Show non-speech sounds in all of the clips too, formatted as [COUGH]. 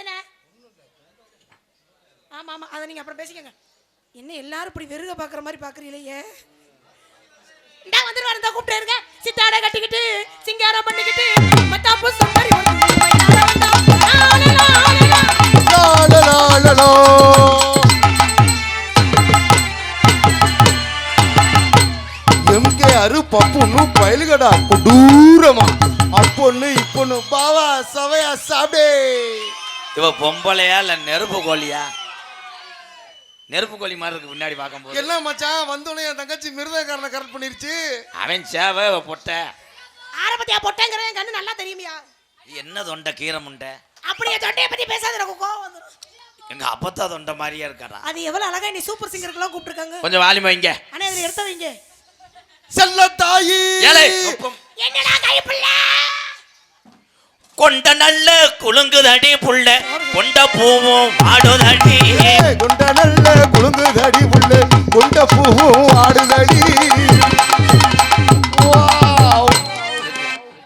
பிரச்சனை. ஆமா ஆமா. அதை நீங்க அப்புறம் பேசிக்கங்க. என்ன எல்லாரும் இப்படி வெறுக பாக்குற மாதிரி பாக்குறீங்களே இந்தா வந்துருவாரு வரதா கூப்பிட்டு இருங்க. சித்தாடை கட்டிக்கிட்டு சிங்காரம் பண்ணிக்கிட்டு மத்தாப்பு சம்பரி வந்து வயலார வந்தா. ஆலலா, ஆலலா. லா, லா, லா, இவ பொம்பளையா இல்ல நெருப்பு கோழியா? நெருப்பு கோழி மாதிரி இருக்கு பின்னாடி பார்க்கும்போது. எல்லாம் மச்சான் வந்தோடனே என் தங்கச்சி மிருதகாரனை கரெக்ட் பண்ணிருச்சு? அவன் சேவை இவ பொட்டை. ஆரம்பத்தியா பொட்டங்கிற என் கண்ணு நல்லா தெரியுமியா? என்ன தொண்டை கீரை முண்டை? அப்படியே தொண்டையை பத்தி பேசாத எனக்கு கோவம் வந்துடும் எங்க அப்பத்தா தொண்டை மாதிரியா இருக்காரா? அது எவ்வளவு அழகா நீ சூப்பர் சிங்கருக்குலாம் கூப்பிட்டுருக்காங்க. கொஞ்சம் வாலிமா வைங்க. ஆனா இதுல எடுத்து வைங்க. செல்ல தாயி ஏழை என்னடா கை பிள்ளை கொண்ட நல்ல குலுங்குதடி புள்ள கொண்ட பூவும் ஆடுதடி. கொண்ட நல்ல குழுங்கு தடி உள்ள கொண்ட பூவும் ஆடுதடி.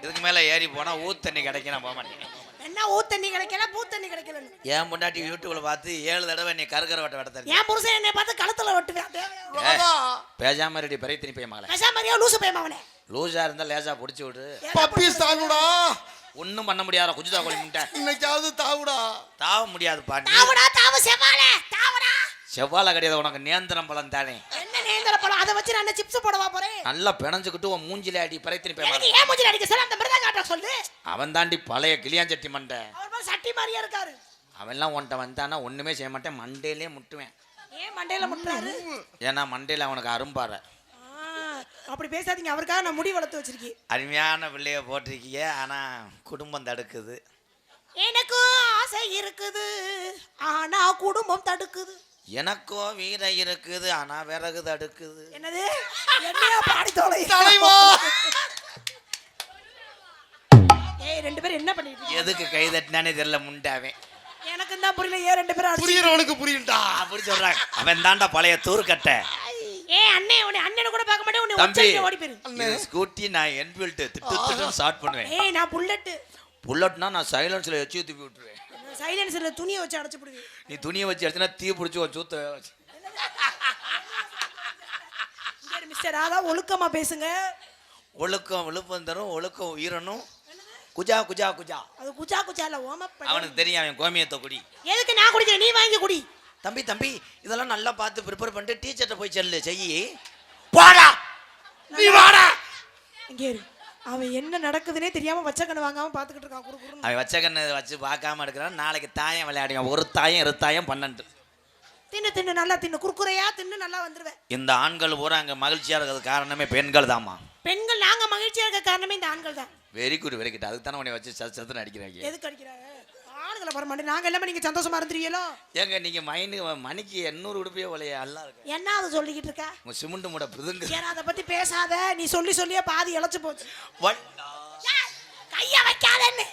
இதுக்கு மேல ஏறி போனா ஊத்தண்ணி கிடைக்க நான் போக மாட்டேன் என்ன ஊத்தண்ணி கிடைக்கல பூத்தண்ணி கிடைக்கலன்னு? என் முன்னாடி யூடியூப்ல பார்த்து ஏழு தடவை நீ கருக்கர வட்ட வட்ட தண்ணி என் புருஷன் என்னை பார்த்து கழுத்துல ஒட்டுவேன் தேவையா? வாடா. பேசாம ரெடி பெரிய திருப்பி போய் மகளே பேசாம லூசு அவனே லூசா இருந்தா லேசா புடிச்சு விடு. பப்பி ஒண்ணும் பண்ண முடியாத குஜிதா கோழி முட்டை. இன்னைக்காவது தாவுடா. தாவ முடியாது பாண்டி தாவுடா தாவு செவ்வாழை தாவுடா. செவ்வாழை கிடையாது உனக்கு நேந்திரம் பழம் தானே. என்ன நேந்திர பழம்? அதை வச்சு நான் சிப்ஸ் போடவா போறேன்? நல்லா பிணைஞ்சுக்கிட்டு உன் மூஞ்சில அடி பறை திருப்பி போய் எனக்கு மகளே. ஏன் மூஞ்சில அடிக்க சொல்ல? அந்த மிருதா காட்ட சொல்லு. அவன் தாண்டி பழைய கிளியாஞ்சட்டி மண்டை. அவர் சட்டி மாதிரியா இருக்காரு. அவன்லாம் உன்ட்ட வந்தானா ஒண்ணுமே செய்ய மாட்டேன் மண்டையிலே முட்டுவேன். ஏன் மண்டையில முட்டுறாரு? ஏன்னா மண்டையில அவனுக்கு அரும்பாற. அப்படி பேசாதீங்க அவருக்காக நான் முடி வளர்த்து வச்சிருக்கேன். அருமையான பிள்ளைய போட்டிருக்கீங்க ஆனா குடும்பம் தடுக்குது. எனக்கும் ஆசை இருக்குது ஆனா குடும்பம் தடுக்குது. எனக்கோ வீர இருக்குது ஆனா விறகு தடுக்குது. என்னது? என்னையா பாடி தொலை? தலைவா! ஏய் ரெண்டு பேரும் என்ன பண்ணிட்டு? எதுக்கு கை தட்டினானே தெரியல முண்டாவன் எனக்கு தான் புரியல ஏன் ரெண்டு பேரும் புரியறவனுக்கு புரியும்டா. அப்படி சொல்றாங்க. அவன் தாண்டா பழைய தூர்க்கட்டை ஏய் அண்ணே உன்னை அண்ணனை கூட பார்க்க மாட்டேன் உன்னை தம்பி ஓடி போயிரு. ஸ்கூட்டி நான் என்ஃபீல்டு திட்டு திட்டு ஸ்டார்ட் பண்ணுவேன். ஏய் நான் புல்லட்டு புல்லட்னா நான் சைலன்ஸ்ல வச்சு ஊத்தி விட்டுருவேன். சைலன்சர்ல துணியை வச்சு அடைச்சு போடுவேன். நீ துணியை வச்சு அடிச்சுனா தீ பிடிச்சி ஒரு சூத்த வச்சு. மிஸ்டர் ராதா ஒழுக்கமா பேசுங்க. ஒழுக்கம் விழுப்பம் தரும் ஒழுக்கம் உயிரணும். குஜா குஜா குஜா. அது குச்சா குச்சால ஓம அவனுக்கு தெரியும் அவன் கோமியத்தை குடி. எதுக்கு நான் குடிக்கிறேன்? நீ வாங்கி குடி. தம்பி தம்பி இதெல்லாம் நல்லா பார்த்து ப்ரிப்பேர் பண்ணிட்டு டீச்சர்ட்ட போய் செல்லு செய்யி போடா! நீ வாடா! இங்க இரு. அவன் என்ன நடக்குதுன்னே தெரியாம பச்சை கண்ணு வாங்காம பாத்துக்கிட்டு இருக்கான். குறு குறுன்னு. அவன் வச்ச கண்ணு வச்சு பார்க்காம இருக்கிறான் நாளைக்கு தாயம் விளையாடுங்க ஒரு தாயம் இரு தாயம் பன்னெண்டு. தின்னு தின்னு நல்லா தின்னு. குறுக்குறையா தின்னு நல்லா வந்துருவேன். இந்த ஆண்கள் பூரா அங்கே மகிழ்ச்சியாக இருக்கிறது காரணமே பெண்கள் தாம்மா. பெண்கள் நாங்க மகிழ்ச்சியா இருக்க காரணமே இந்த ஆண்கள் தான். வெரி குட் வெரி குட் அதுக்கு தானே உன்னை வச்சு சத்து சத்துன்னு அடிக்கிறாங்க. எதுக்கு அடிக்கிறாங்க? ஆண்களை வர மாட்டேன் நாங்க எல்லாமே நீங்க சந்தோஷமா இருந்துருவீங்களோ? ஏங்க நீங்க மைண்டு மணிக்கு எண்ணூறு உடுப்பே ஒலையா எல்லாம் இருக்கு? என்ன அதை சொல்லிக்கிட்டு இருக்க? உங்க சிமெண்ட் மூட பிதுங்கு. ஏன்னா அதை பத்தி பேசாத நீ சொல்லி சொல்லியே பாதி இழைச்சு போச்சு. கைய வைக்காதன்னு.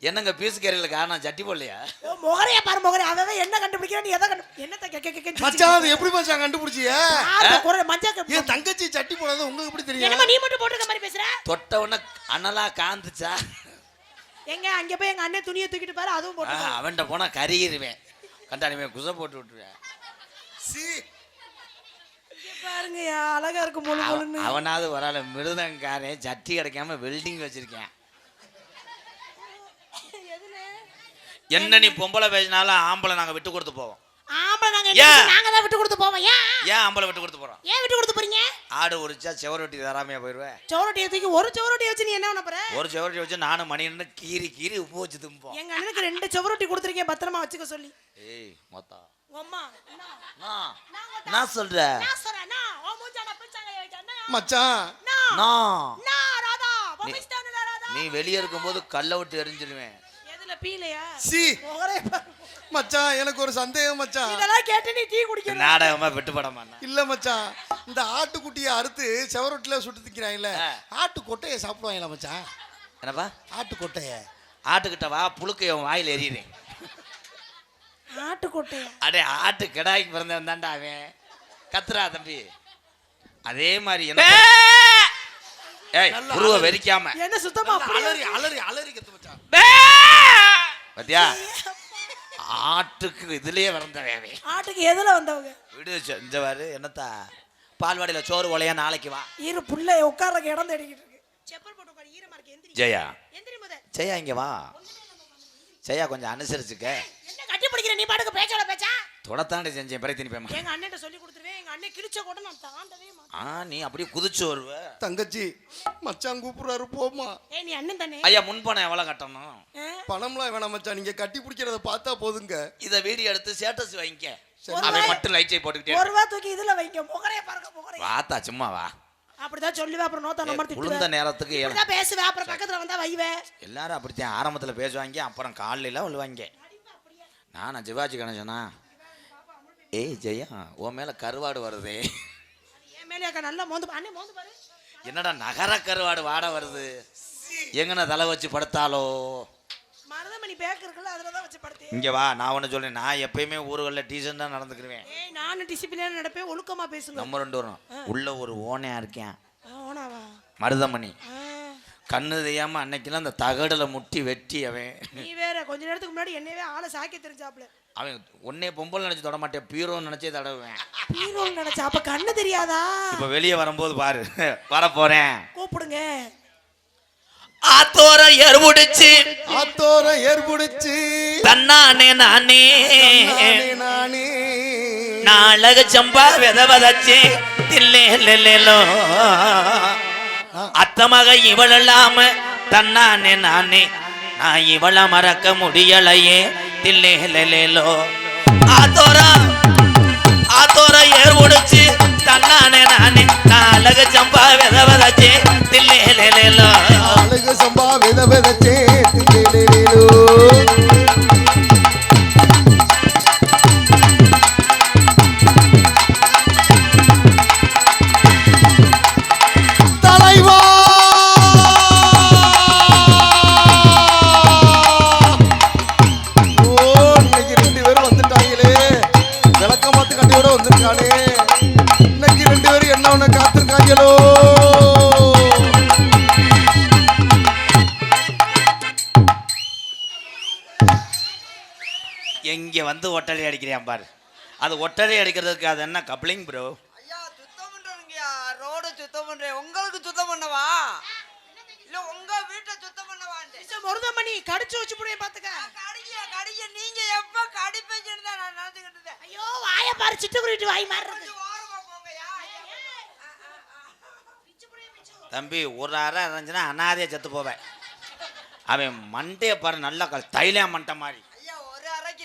என்னங்க பீஸ் கறியில் காரணம் சட்டி போடலையா? முகரைய பாரு முகரை அவன் என்ன கண்டுபிடிக்கிறான்? நீ எதை கண்டு என்னத்த கே- கே- கே- கே- மச்சான் அது எப்படி மச்சான் கண்டுபிடிச்சிய? ஆறு குரல் மஞ்சள் கே- என் தங்கச்சி சட்டி போடாத உங்களுக்கு எப்படி தெரியும்? நீ மட்டும் போட்டுருக்க மாதிரி பேசுற? தொட்ட உடனே அனலா காந்துச்சா? எங்க அங்க போய் எங்க அண்ணன் துணியை தூக்கிட்டு பாரு அதுவும் போட்டு அவன்கிட்ட போனா கருகிருவேன். கண்டாணிமே குசை போட்டு விட்டுருவேன். சீ. பாருங்க அழகா இருக்கும் முழு முழுன்னு. அவனாவது வரால மிருதங்காரன் சட்டி கிடைக்காம வெல்டிங் வச்சிருக்கேன். என்ன நீ பொம்பளை பேசினாலும் ஆம்பளை நாங்க விட்டு கொடுத்து போவோம். ஆமா நாங்க என்ன ஏன்? நாங்க தான் விட்டு கொடுத்து போவோம். ஏன் ஏன் ஆம்பளை விட்டு கொடுத்து போறோம்? ஏன் விட்டு கொடுத்து போறீங்க? ஆடு உரிச்சா செவரொட்டி தராமையா போயிடுவேன் சோரட்டியை தூக்கி ஒரு சோரட்டி வச்சு நீ என்ன பண்ண போற? ஒரு செவரொட்டி வச்சு நானும் மணின்னு கீறி கீறி உப்பு வச்சு தும்போம். எங்க அண்ணனுக்கு ரெண்டு சோரட்டி கொடுத்துருக்கேன். பத்திரமா வச்சுக்க சொல்லி. ஏய் மொத்தா? நான் நான் உங்க நான் சொல்ற? நான் சொல்றேன். மச்சான். நான் நான் நான் ராதா. பபிஸ்தானுல ராதா. நீ வெளியே இருக்கும்போது கல்லை விட்டு எரிஞ்சிருவேன் எதுல பீலையா? சி. மச்சான் எனக்கு ஒரு சந்தேகம் மச்சான். இதெல்லாம் கேட்டு நீ டீ குடிக்கணும் நாடகமா விட்டு படமாண்ணா இல்ல மச்சான் இந்த ஆட்டுக்குட்டியை அறுத்து செவரொட்டில சுட்டு திக்கிறாங்கல்ல. ஆட்டு கொட்டையை சாப்பிடுவாங்களா மச்சான். என்னப்பா? ஆட்டு கொட்டைய ஆட்டுக்கிட்ட வா புழுக்க என் வாயில் எறிகிறேன் ஆட்டுக்கோட்டையா? அடே ஆட்டு கிடாய்க்கு பிறந்தவன் தான்டா அவன். கத்துறா தம்பி. அதே மாதிரி என்ன ஏய் உருவ. வெறிக்காம. என்ன சுத்தமா அலறி அலறி அலறி கத்து மச்சான். பாத்தியா? ஆட்டுக்கு இதுலயே பிறந்தவே ஆட்டுக்கு எதுல வந்தவங்க. விடு இந்த பாரு என்னத்தா? பால்வாடியில சோறு ஒலையா நாளைக்கு வா. இரு புள்ள உட்கார்றக்கு இடம் தேடிக்கிட்டு இருக்கு. செப்பல் போட்டு உட்காரு ஈரமா இருக்கு எந்திரி. ஜெயா. எந்திரி முத ஜெயா இங்க வா. ஜெயா கொஞ்சம் அனுசரிச்சுக்க. என்ன கட்டி பிடிக்கிற நீ பாட்டுக்கு பேச்சோட பேச்சா? தொடத்தாண்டி செஞ்சேன் பிறகு திருப்பி எங்க அண்ணன் சொல்லி கொடுத்துருவேன். எங்க அண்ணன் கிழிச்ச கூட நான் தாண்டவே மாட்டேன். ஆ நீ அப்படியே குதிச்சு வருவ. தங்கச்சி மச்சான் கூப்பிடுறாரு போமா ஏய் நீ அண்ணன் தானே? ஐயா முன்பணம் எவ்வளவு கட்டணும்? பணம்லாம் வேணாம் மச்சான். நீங்க கட்டி பிடிக்கிறத பார்த்தா போதுங்க. இத வீடியோ எடுத்து ஸ்டேட்டஸ் வைங்க ஒரு அவன் மட்டும் லைட்ஸை போட்டுக்கிட்டே. ஒரு ரூபா தூக்கி இதுல வைங்க. முகரைய பாருங்க முகரைய. வாத்தா சும்மா வா. அப்படிதான் சொல்லுவேன். அப்புறம் நோத்தா நம்பர் உளுந்த திட்டுவேன். நேரத்துக்கு இப்படிதான் பேசுவேன். அப்புறம் பக்கத்துல வந்தா வைவேன் எல்லாரும் அப்படித்தான் ஆரம்பத்துல பேசுவாங்க அப்புறம் காலையில விழுவாங்க. நானா சிவாஜி கணேசனா? ஏய் ஜெயா உன் மேல கருவாடு வருதே. என் மேலே அக்கா நல்லா மோந்து அண்ணே மோந்து பாரு. என்னடா நகர கருவாடு வாட வருது? எங்கன தலை வச்சு படுத்தாலோ? மருதமணி பேக் இருக்குல்ல அதுல தான் வச்சு படுத்து இங்க வா நான் ஒன்று சொல்றேன். நான் எப்பயுமே ஊர்களில் டீசெண்டாக நடந்துக்கிருவேன். ஏய் நானும் டிசிப்ளினா நடப்பேன் ஒழுக்கமா பேசுங்க நம்ம ரெண்டு வரும் உள்ள ஒரு ஓனையா இருக்கேன். ஓனாவா மருதமணி. கண்ணு தெரியாம அன்னைக்கெல்லாம் அந்த தகடுல முட்டி வெட்டி அவன். நீ வேற கொஞ்ச நேரத்துக்கு முன்னாடி என்னவே ஆளை சாக்கி தெரிஞ்சாப்ல அவன் உன்னே பொம்பளை நினைச்சு தொட மாட்டேன் பீரோன்னு நினைச்சே தடவுவேன். ஹீரோன்னு நினைச்சா அப்ப கண்ணு தெரியாதா? இப்ப வெளியே வரும்போது பாரு வர போறேன் கூப்பிடுங்க. ஆத்தோர எருமுடிச்சு ஆத்தோர ஏற்புடிச்சு. தன்னானே நானே. நானே நானே. நாளக சம்பா வித வதச்சே. தில்லேலோ அத்தமக இவள் இல்லாம தன்னானே நானே. நான் இவள மறக்க முடியலையே. தில்லேலோ ஆத்தோரா ஆத்தோர ஏர் முடிச்சு தன்னானே நானே நாளக சம்பா வித வதச்சே தில்லேலோ அழகு சம்பா வித விதச்சே ஒட்டடை அடிக்கிறியான் பாரு. அது ஒட்டடை அடிக்கிறதுக்கு அது என்ன கப்ளிங் ப்ரோ ஐயா சுத்தம் பண்றேங்கய்யா ரோடு சுத்தம் பண்றேன் உங்களுக்கு சுத்தம் பண்ணவா? இல்ல உங்க வீட்டை சுத்தம் பண்ணவான்ட்டு. மருதமணி கடிச்சு வச்சு புடிய பாத்துக்க. கடிக்க கடிக்க நீங்க எப்ப கடிப்பீங்கன்னு தான் நான் நினைச்சுக்கிட்டு இருந்தேன் ஐயோ வாய பாரு சிட்டுக்குருவிட்டு வாய் ஐயா. தம்பி ஒரு அறை இருந்துச்சுன்னா அனாதையா செத்து போவேன். அவன் மண்டைய பாரு நல்லா தைலியா மண்டை மாதிரி.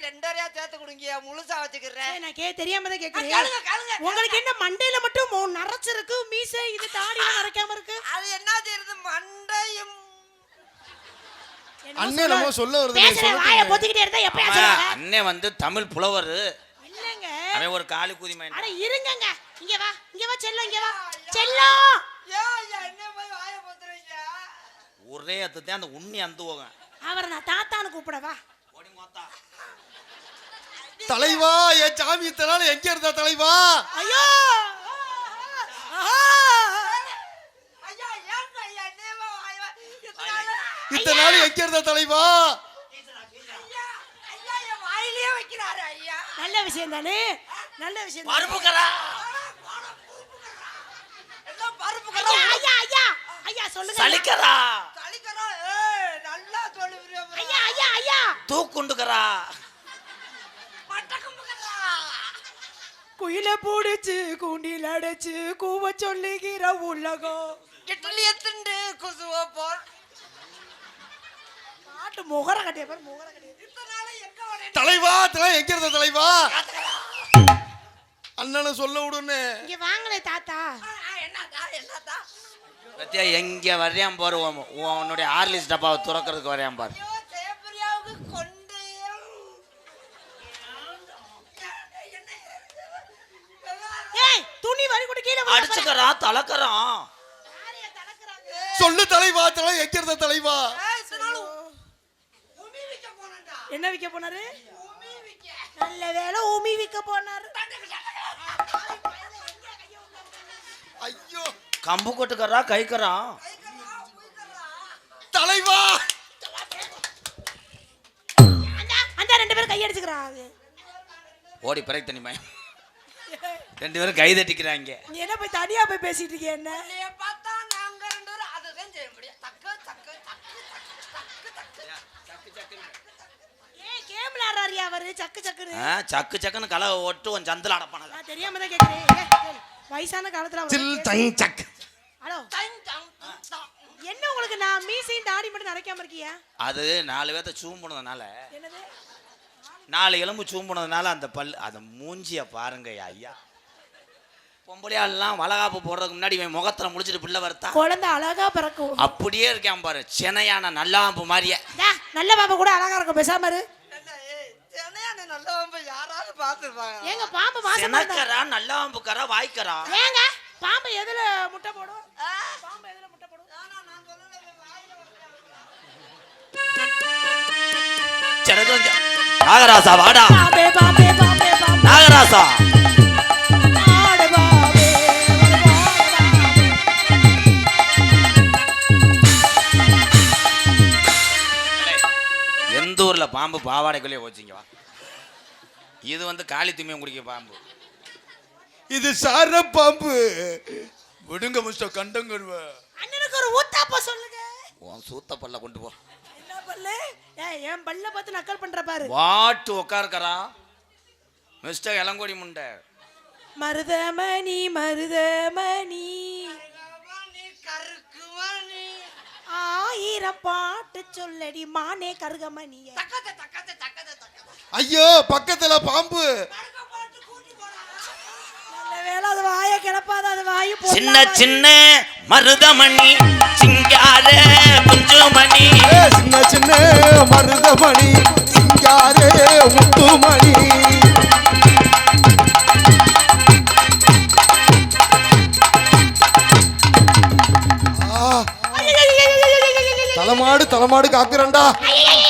ஐயா ஒரு அறைக்கு ரெண்டு அறையா சேர்த்து கொடுங்கய்யா முழுசா வச்சுக்கிறேன். நான் கே தெரியாம தான் கேக்குறேன் கேளுங்க, கேளுங்க. உங்களுக்கு என்ன மண்டையில மட்டும் நரைச்சிருக்கு மீசை இது தாடியில நரைக்காம இருக்கு? அது என்ன செய்யறது மண்டையும். அண்ணே நம்ம சொல்ல வருது. வாயை பொத்திக்கிட்டே இருந்தா எப்பயா அவன் சொல்லுங்க அண்ணன் வந்து தமிழ் புலவர். இல்லங்க. அவன் ஒரு காலி கூதி அட மைண்ட் இருங்கங்க. இங்க வா இங்க வா செல்லம் இங்க வா. செல்லம்! ஒரே அத்துதான் அந்த உண்ணி அந்து போவேன் அவரை நான் தாத்தான்னு கூப்பிடவா தலைவா என் சாமி இத்தனை நாள் எங்க இருந்தா தலைவா? ஐயோ! இத்தனை நாளா? எங்க இருந்தா தலைவா? ஐயா ஐயா என் வாயிலேயே வைக்கிறாரு ஐயா. நல்ல விஷயம் தானே? நல்ல விஷயம் தானே. பருப்புக்கரா எல்லாம் பருப்பு ஐயா ஐயா ஐயா! ஐயா சொல்லுங்க சலிக்கரா தலிக்கிறோம் ஏய் நல்லா சொல்லுவியா ஐயா ஐயா ஐயா! தூக்குண்டுக்கரா குயில பூடிச்சு கூண்டில் அடைச்சு கூவ சொல்லுகிற உலகம். இட்லிய திண்டு குசுவ போர் நாட்டு முகர கட்டிய பேர் முகர கட்டிய. தலைவா தலை எங்க இருந்தா தலைவா? அண்ணனை சொல்ல விடுன்னு. இங்க வாங்களே தாத்தா. பத்தியா எங்க வரையான் பாரு உன் உன்னுடைய ஆர்லிஸ் டப்பாவை துறக்கிறதுக்கு வரையான் பாரு ஐயோ ஜெயபிரியாவுக்கு கொண்டு ஏய் துணி அடிச்சுக்கறா தலக்குறாங்க? சொல்லு தலைவா தலை இருந்தா தலைவா. என்ன விக்க போனாரு? உமி விக்க. நல்ல வேலை உமி விக்க போனாரு. ஐயோ. கம்பு கொட்டுக்கறா கைக்கறான் தலைவா. கையடிச்சுக்கிறான் ஓடி பிறகு தனிமை ரெண்டு பேரும் கை தட்டிக்கிறாங்க. நீ என்ன போய் தனியா போய் பேசிட்டு இருக்கிய என்ன? பார்த்தா நாங்க ரெண்டு பேரும் அதுதான் செய்ய முடியும். தக்கு தக்கு தக்கு தக்கு தக்கு தக்கு. ஏய் கேம் விளையாடுறாரியா அவரு? சக்கு சக்குன்னு. சக்கு கலவை ஓட்டு உன் சந்தில் அடப்பானது. நான் தெரியாம தான் கேளு. வயசான காலத்துல அவர் சில் கேளு. சங் சக் ஹலோ. என்ன உங்களுக்கு நான் மீசையும் தாடி மட்டும் நரைக்காம இருக்கியா? அது நாலு பேர்த்த சூம்புனதுனால என்னது? நாலு எலும்பு சூம்புனதுனால அந்த பல் அந்த மூஞ்சிய பாருங்க ஐயா. பொம்பளையாள்லாம் வளகாப்பு போடுறதுக்கு முன்னாடி இவன் முகத்துல முடிச்சிட்டு பிள்ளை வருத்தா? குழந்தை அழகா பிறக்கும். அப்படியே இருக்கான் பாரு சென்னையான நல்லாம்பு மாதிரியே. நல்ல பாப்பா கூட அழகா இருக்கும் பேசாம இரு. ஏங்க பாம்பு மாசம் செனக்கரா நல்லாம்புக்கரா வாய்க்கரா? ஏங்க பாம்பு எதுல முட்டை போடும்? பாம்பு எதுல முட்டை போடும்? செனக்கு நாகராசா வாடா. பாம்பே பாம்பே பாம்பே பாம்பே. நாகராசா. பாம்பு பாவாடைக்குள்ளேயே போச்சுங்க வா. இது வந்து காளி தும்மியம் குடிக்க பாம்பு. இது சார பாம்பு. விடுங்க மிஸ்டர் கண்டங்கருவ. அண்ணனுக்கு ஒரு ஊத்தாப்பா சொல்லுங்க. உன் சூத்த பல்ல கொண்டு போ. என்ன பல்லு? ஏய் என் பல்ல பார்த்து நக்கல் பண்ற பாரு. வாட்டு உக்காருக்கறா. மிஸ்டர் இளங்கோடி முண்டை. மருதமணி மருதமணி. நீ கருக்குமணி ஆயிரம் பாட்டு சொல்லடி மானே கருகமணிய. ஐயோ பக்கத்துல பாம்பு. நல்ல வேளை அது வாய கிளப்பாத அது வாயு சின்ன சின்ன மருதமணி சிங்கார குஞ்சுமணி ஏ, சின்ன சின்ன மருதமணி சிங்காரே முத்துமணி. தலமாடு தலமாடு காக்குறேன்டா.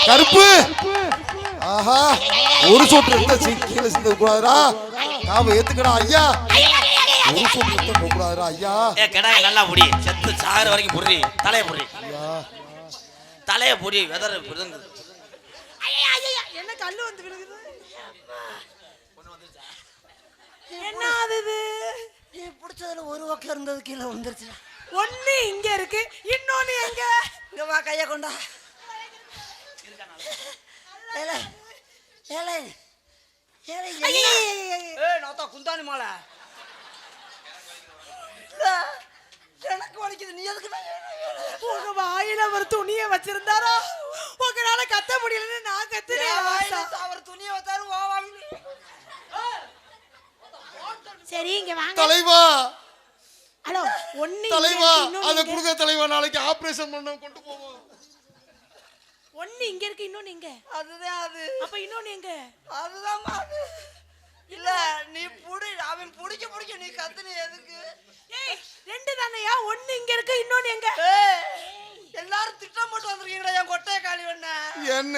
கருப்பு. ஆஹா ஒரு சொட்டு ரத்தம் சி- கீழே சிந்த கூடாதுடா. நாம ஏத்துக்கடா ஐயா. ஒரு சொட்டு ரத்தம் போக கூடாதுடா ஐயா. ஏ கிடாய் நல்லா புடி. செத்து சாகிற வரைக்கும் புடி தலைய புடி ஐயா. தலைய புடி வெதர் பிடுங்கு என்ன கல்லு வந்து விழுகுது? என்ன அது இது? நீ பிடிச்சதுல ஒரு பக்கம் இருந்தது கீழே வந்துருச்சு ஒண்ணு இங்க இருக்கு இன்னொன்னு எங்க? இங்க வா கைய கொண்டா. ஏலே ஏலே ஏலே ஐயே, ஏய் நாத்தா மாலை. எனக்கு வலிக்குது. நீ எதுக்கு உங்க வாயில ஒரு துணியை வச்சிருந்தாரோ? உங்களால கத்த முடியலன்னு நான் கத்துறேன் அவர் துணியை வச்சாரு சரி இங்க வாங்க. தலைவா! ஹலோ ஒண்ணு இங்க தலைவா அத. கொடுங்க தலைவா நாளைக்கு ஆபரேஷன் பண்ண கொண்டு போவோம். ஒண்ணு இங்க இருக்கு இன்னொன்னு இங்க. அதுதான் அது. அப்ப இன்னொன்னு எங்க? அதுதான் அது. இல்ல நீ புடி அவன் புடிக்க புடிக்க நீ கத்துன எதுக்கு? ஏய் ரெண்டு தானையா? ஒண்ணு இங்க இருக்கு இன்னொன்னு எங்க? எல்லாரும் திட்டம் போட்டு வந்திருக்கீங்களா என் கொட்டைய காலி பண்ண. என்ன?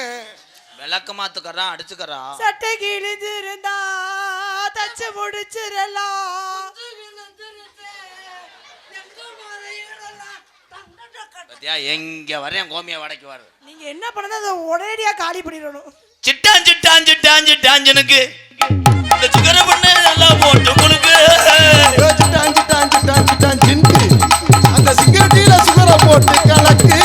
விளக்க மாத்துக்கறான் அடிச்சுக்கறான் சட்டை கிழிஞ்சிருந்தா தச்சு முடிச்சிடலாம். பத்தியா? எங்க வரேன் கோமிய வடைக்கு வர நீங்க என்ன பண்ணது அதை உடனடியா காலி பண்ணிடணும். சிட்டான் சிட்டான் சிட்டான் சிட்டாஞ்சனுக்கு இந்த சுகர பண்ண நல்லா போட்டு கொடுக்கு. ஏ, சிட்டான், சிட்டான், சிட்டான், சிட்டான். அந்த சிகரெட்டில சுகரை போட்டு கலக்கு.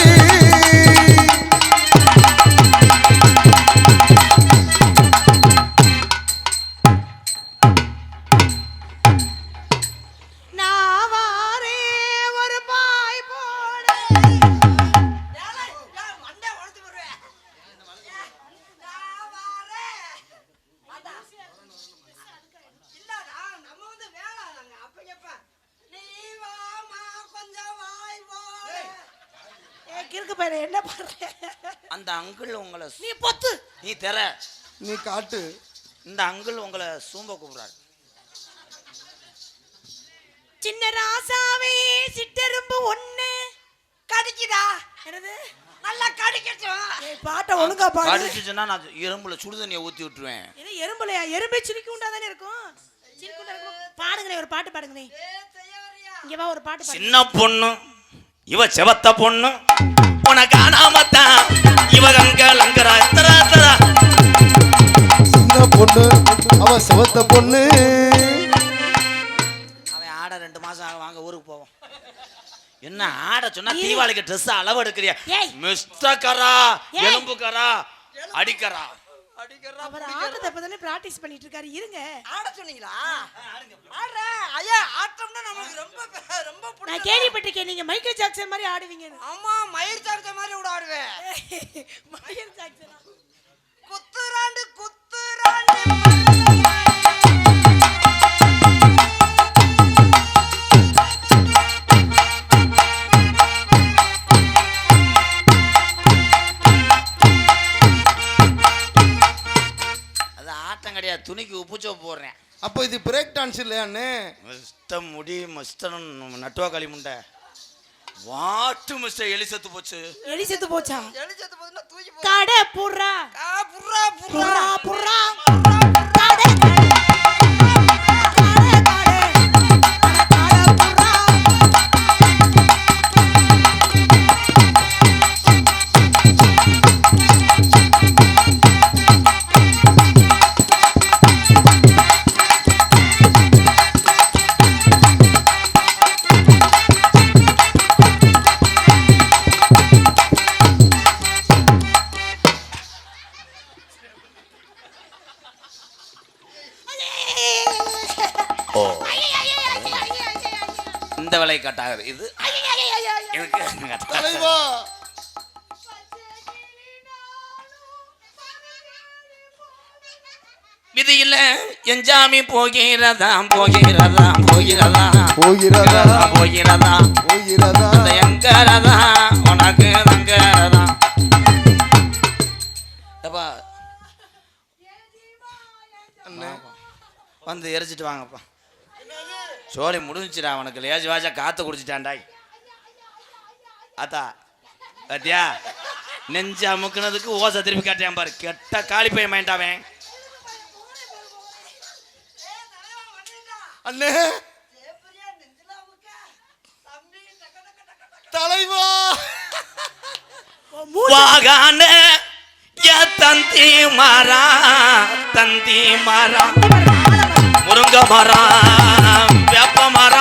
அங்கிள் உங்களை நீ பொத்து. நீ தெர. நீ காட்டு. இந்த அங்கிள் உங்களை சூம்ப கூப்பிடுறாரு. சின்ன ராசாவே சிட்டெரும்பு ஒண்ணு. கடிக்குதா? என்னது? நல்லா கடிக்கட்டும் பாட்டை ஒழுங்கா பாடு. கடிச்சுச்சுன்னா நான் இரும்புல சுடு தண்ணியை ஊத்தி விட்டுருவேன். இது எறும்புலையா? எறும்பே சிரிக்கி உண்டா தானே இருக்கும்? சிரிக்கி உண்டா இருக்கும்? பாடுங்களே ஒரு பாட்டு பாடுங்களே இங்க வா ஒரு பாட்டு பாடு. சின்ன பொண்ணு இவ செவத்த பொண்ணு. உன காணாமத்தான் இவ கங்க லங்கரா தரா தரா பொண்ணு அவ சிவத்த பொண்ணு. அவன் ஆட ரெண்டு மாசம் ஆகும் வாங்க ஊருக்கு போவோம். என்ன ஆட சொன்னா தீபாவளிக்கு ட்ரெஸ் அளவு எடுக்கிறியா ஏய். மிஸ்டக்கரா ஏய். எலும்புக்கரா அடிக்கரா. அடிக்கிறா அவர் ஆட்டத்தை இப்பதானே பிராக்டிஸ் பண்ணிட்டு இருக்காரு இருங்க. ஆட சொன்னீங்களா? ஆடுற. ஐயா ஆட்டம்னா நமக்கு ரொம்ப ரொம்ப நான் கேள்விப்பட்டிருக்கேன். நீங்க மைக்கேல் ஜாக்சன் மாதிரி ஆடுவீங்கன்னு. ஆமா மயிர் சாப்பிட்ட மாதிரி கூட ஆடுவேன். [LAUGHS] மைக்கேல் ஜாக்சனா? குத்துராண்டு மிஸ்டர் நட்டுவா களி முண்டை. வாட்டு மிஸ்டர் எலி செத்து போச்சு. எலி செத்து போச்சா? எழுச்சது போதுன்னா தூக்கி போ கடை புறா. புர்ரா புறா புறா. எஞ்சாமி போகிறதா போகிறதா போகிறதா? போகிறதா? போகிறதா? போகிறதா? அந்த எங்கரதா உனக்கு அண்ணே வந்து எரிச்சிட்டு வாங்கப்பா. சோழி முடிஞ்சுடா அவனுக்கு. லேஜ் வாஜா காத்து குடிச்சிட்டான்டாய் ஆத்தா பாத்தியா நெஞ்சு அமுக்குனதுக்கு ஓசை திருப்பி காட்டியான் பாரு. கெட்ட காளி பையன் மைண்டாவன் அண்ணே. தலைவா. வாகான ய தந்தி மாறா தந்தி மாறா. முருங்க மரம் வேப்ப மரம்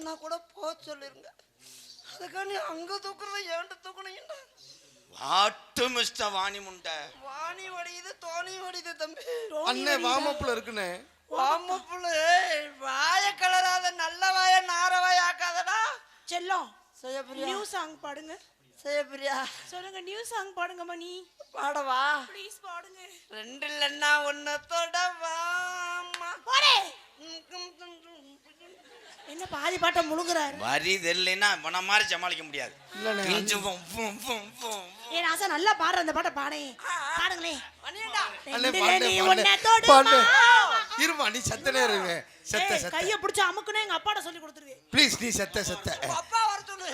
சொன்னா கூட போ சொல்லிருங்க. அதுக்காண்டி அங்க தூக்குறத ஏன்ட்டு தூக்கணும் வாட்டு மிஸ்டர் வாணி முண்டை வாணி வடியுது தோணி வடியுது தம்பி. அண்ணே வாமப்புல இருக்குண்ணே. வாமப்புல வாய கலராத நல்ல வாய நார வாய ஆக்காதடா. செல்லம் செய்யப்பிரியா நியூ சாங் பாடுங்க. செய்யப்பிரியா சொல்லுங்க நியூ சாங் பாடுங்கம்மா நீ. பாடவா? ப்ளீஸ் பாடுங்க. ரெண்டு இல்லைன்னா ஒன்னத்தோட வாமா போடே. என்ன பாதி பாட்டை முழுங்குறாரு வரி தெரியலன்னா மன மாதிரி சமாளிக்க முடியாது. ஏ ராசா நல்லா பாடுற அந்த பாட்டை பாடே. பாடுங்களே. பண்ணிடா. அண்ணே ரெண்டுல பாண்டு நீ பாண்டு ஒன்ன தொடு பாண்டு மா. இருமா நீ செத்தனே இருங்க. செத்த ஏய், செத்த. கைய பிடிச்சு அமுக்குனே எங்க அப்பாட்ட சொல்லி கொடுத்துருவேன் ப்ளீஸ் நீ செத்த செத்த. அப்பா வர சொல்லு.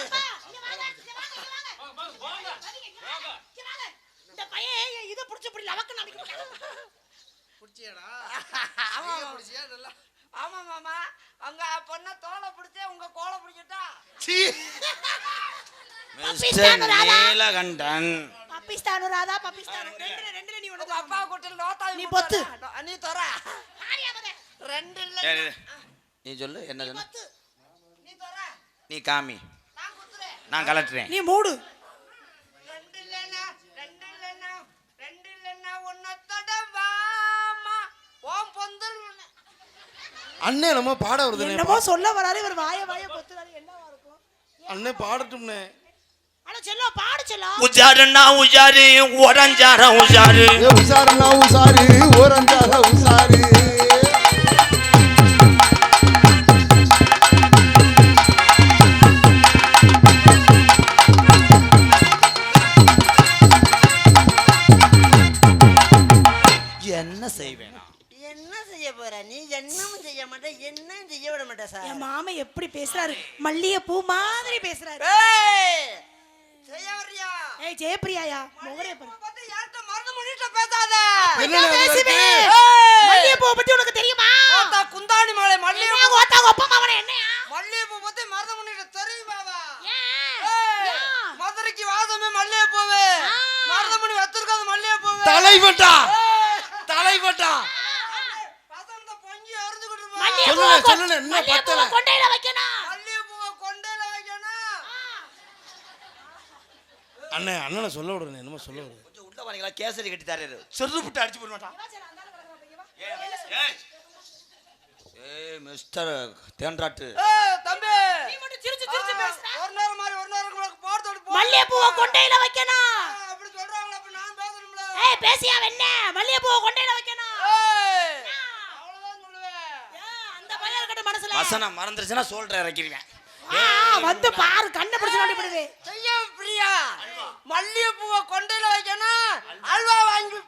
இந்த பையன் ஏன் இதை பிடிச்சு இப்படி லவக்கு நம்பிக்கை ஆமா ஆமா மாமா. உங்க பொண்ண தோலை பிடிச்சே உங்க கோலை பிடிக்கட்டா? சீ. மிஸ்டர் நீலகண்டன். பப்பிஸ்தானு ராதா பப்பிஸ்தானு. ரெண்டுல ரெண்டுல நீ ஒண்ணு அப்பா கூட்டில் நோத்தா நீ பொத்து. நீ தர. ரெண்டு இல்ல. நீ சொல்லு என்ன சொன்ன நீ தர. நீ காமி. நான் குத்துறேன். நான் கலட்டுறேன். நீ மூடு. ரெண்டு இல்லைன்னா ரெண்டு இல்லைன்னா ரெண்டு இல்லைன்னா ஒன்னத்தோட வாமா ஓம் பொந்தல். அண்ணே நம்ம பாட வருதுண்ணே என்னமோ சொல்ல வராரு இவர் வாய வாய பொத்துறாரு என்னவா இருக்கும்? அண்ணே பாடட்டும்னே ஆனா செல்லம் பாடு செல்லம் உஜாருன்னா உஜாரு உடஞ்சார உஜாரு? ஏ உசாருண்ணா உசாரு ஓரஞ்சால பேசுறாரு. மல்லிகை பூ மாதிரி பேசுறாரு. வர்றியா ஏய் ஜெயப்பிரியாயா? முகரே பாரு. பார்த்து யார்கிட்ட மருந்து முடிட்ட பேசாத? ஏய்! மல்லிகைப்பூ பத்தி உனக்கு தெரியுமா? ஓத்தா குந்தாணி மலை மல்லிகை என்ன ஓத்தா ஒப்ப மவனே என்னையா? மல்லிகைப்பூ பத்தி மருந்து முடிட்ட தெரியுமாவா? மதுரைக்கு வாதமே மல்லிகைப்பூவு ஆ. மருதமணி வச்சிருக்காது மல்லிகைப்பூவு தலைவட்டா ஏய்! தலைவட்டா பசங்க பொங்கி அறுந்துகிட்டு இருப்பா. மல்லிகைப்பூ சொல்லுண்ணே, கொ- சொல்லுண்ணே, இன்னும் மல்லிகைப்பூவை பத்தல. கொண்டையில வைக்கணும் மல்லிகைப்பூவை கொண்டையில வைக்கணும் அண்ணே அண்ணனை சொல்ல விடுறேன் என்னமோ சொல்ல விடுறேன். கொஞ்சம் உள்ள வரீங்களா? கேசரி கட்டி தர்றாரு செரு புட்டு அடிச்சு போட மாட்டான். ஏய் மிஸ்டர் தேன்றாட்டு ஏய், தம்பி. நீ மட்டும் சிரிச்சு சிரிச்சு பேசுற ஒரு நேரம் மாதிரி ஒரு நேரம் கூட போறதோட போ. மல்லிகைப்பூவை கொண்டையில வைக்கணும். அப்படி சொல்றாங்களா அப்ப நான் பேசணும்ல. ஏய் பேசியா வெண்ண? மல்லிகைப்பூவை கொண்டையில வைக்கணும். ஏய், அவ்வளவுதான் சொல்லுவேன். ஏன், அந்த பையன் இருக்கட்டும் மனசுல வசனம் மறந்துருச்சுன்னா சொல்ற இறக்கிடுவேன் வந்து பாரு கண்ணை பிடிச்சு நோண்டி விடுவே செய்ய பிரியா. மல்லிகைப்பூவை கொண்டையில வைக்கணும் அல்வா வாங்கி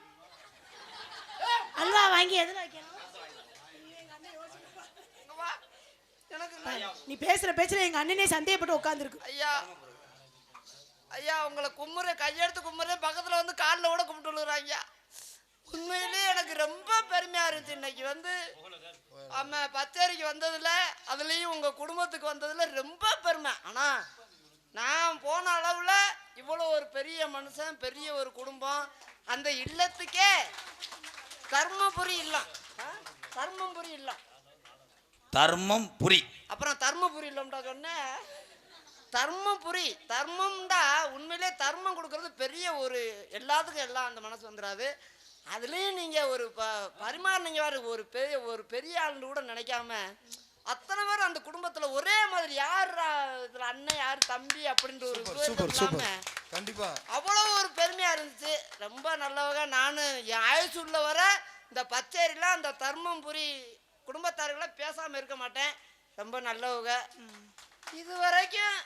அல்வா வாங்கி எதுல வைக்கணும்? நீ பேசுற பேச்சுல எங்க அண்ணனே சந்தேகப்பட்டு உட்கார்ந்துருக்கு. ஐயா. ஐயா உங்களை கும்புற கையெடுத்து கும்புற பக்கத்துல வந்து காலில் கூட கும்பிட்டு விழுறாங்க உண்மையிலே எனக்கு ரொம்ப பெருமையா இருந்துச்சு. இன்னைக்கு வந்து ஆமா பச்சேரிக்கு வந்ததுல அதுலயும் உங்க குடும்பத்துக்கு வந்ததுல ரொம்ப பெருமை. ஆனா நான் போன அளவுல இவ்வளோ ஒரு பெரிய மனுஷன் பெரிய ஒரு குடும்பம். அந்த இல்லத்துக்கே தர்மபுரி இல்லம்? தர்மபுரி இல்லம் தர்மம் புரி. அப்புறம் தர்மபுரி இல்லம்டா சொன்னேன் தர்மபுரி தர்மம்டா உண்மையிலே தர்மம் கொடுக்கறது பெரிய ஒரு எல்லாத்துக்கும் எல்லாம் அந்த மனசு வந்துடாது. அதுலேயும் நீங்கள் ஒரு ப பரிமாறினீங்க பாரு ஒரு பெரிய ஒரு பெரிய ஆளுன்னு கூட நினைக்காம அத்தனை பேர் அந்த குடும்பத்தில் ஒரே மாதிரி யார் இதில் அண்ணன் யார் தம்பி அப்படின்ற ஒரு சூப்பர் விவேகம் சூப்பர் சூப்பர். இல்லாம கண்டிப்பா. அவ்வளோ ஒரு பெருமையாக இருந்துச்சு. ரொம்ப நல்லவங்க. நான் என் ஆயுசு உள்ள வர இந்த பச்சேரியில் அந்த தர்மபுரி குடும்பத்தார்களை பேசாமல் இருக்க மாட்டேன். ரொம்ப நல்லவங்க. இது வரைக்கும்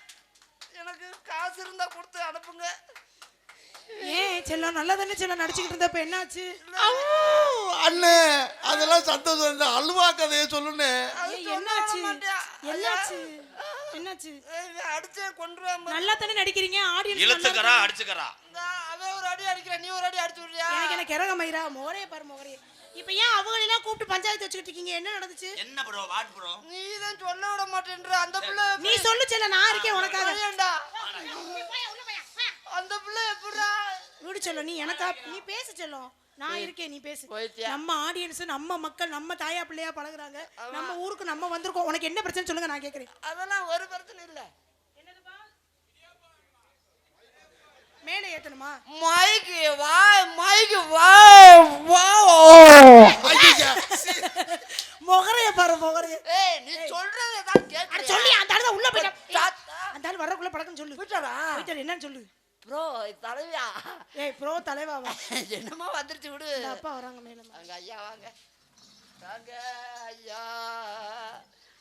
எனக்கு காசு இருந்தால் கொடுத்து அனுப்புங்க. ஏன் செல்லம் நல்லா தானே செல்லம் நடிச்சுக்கிட்டு இருந்தப்ப என்னாச்சு? அண்ணே அதெல்லாம் சந்தோஷம் இந்த அல்வா கதையை சொல்லுண்ணே. அது ஏய், சொல்ல என்னாச்சு? என்னாச்சு? என்னாச்சு? அடிச்சே கொண்டு நல்லா தானே நடிக்கிறீங்க ஆடியன்ஸ் இழுத்துக்கறா அடிச்சுக்கறா. அவன் ஒரு அடி அடிக்கிற நீ ஒரு அடி அடிச்சு விடுறியா? எனக்கு என்ன கிறக மயிரா? மோரே பாரு மோரே. இப்ப ஏன் அவங்கள எல்லாம் கூப்பிட்டு பஞ்சாயத்து வச்சுக்கிட்டு இருக்கீங்க? என்ன நடந்துச்சு? என்ன ப்ரோ வாட் ப்ரோ நீ தான் சொல்ல விட மாட்டேன்ற அந்த பிள்ளை நீ சொல்லு செல்ல நான் இருக்கேன் உனக்காக. அந்த பிள்ளை எப்படிடா? விடு செல்லம் நீ எனக்கா நீ பேசு செல்லம். நான் இருக்கேன் நீ பேசு. போயிட்டியா? நம்ம ஆடியன்ஸ் நம்ம மக்கள் நம்ம தாயா பிள்ளையா பழகுறாங்க. நம்ம ஊருக்கு நம்ம வந்திருக்கோம். உனக்கு என்ன பிரச்சனை சொல்லுங்க நான் கேக்குறேன். அதெல்லாம் ஒரு பிரச்சனை இல்லை. மேலே ஏத்தணுமா? மைக்கு வா மைக்கு வா வா முகரைய பாரு முகரைய. ஏய் நீ சொல்றத தான் அட சொல்லி அந்த ஆளு தான் உள்ள போயிட்டா. அந்த ஆளு வர்றதுக்குள்ள பழக்கம் சொல்லு. போயிட்டாரு என்னன்னு சொல்லு. ப்ரோ தலைவியா ஏய் ப்ரோ தலைவாவா [LAUGHS] என்னமா வந்துருச்சு விடு. அப்பா வராங்க மேல அங்க ஐயா வாங்க. வாங்க ஐயா.